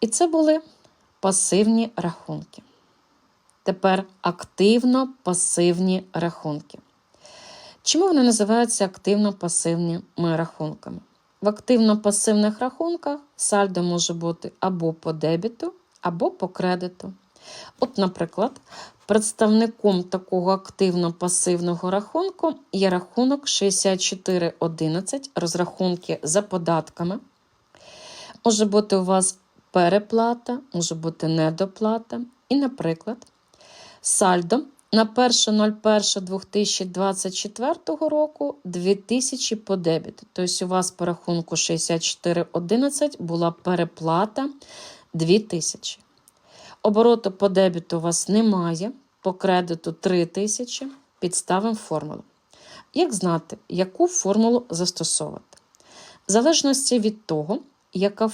І це були пасивні рахунки. Тепер активно-пасивні рахунки. Чому вони називаються активно-пасивними рахунками? В активно-пасивних рахунках сальдо може бути або по дебіту, або по кредиту. От, наприклад, представником такого активно-пасивного рахунку є рахунок 6411, розрахунки за податками. Може бути у вас переплата, може бути недоплата. І, наприклад, сальдо на 1.01.2024 року 2000 по дебіту. Тобто у вас по рахунку 6411 була переплата 2000. Обороту по дебіту у вас немає, по кредиту 3000. Підставимо формулу. Як знати, яку формулу застосовувати? В залежності від того, яка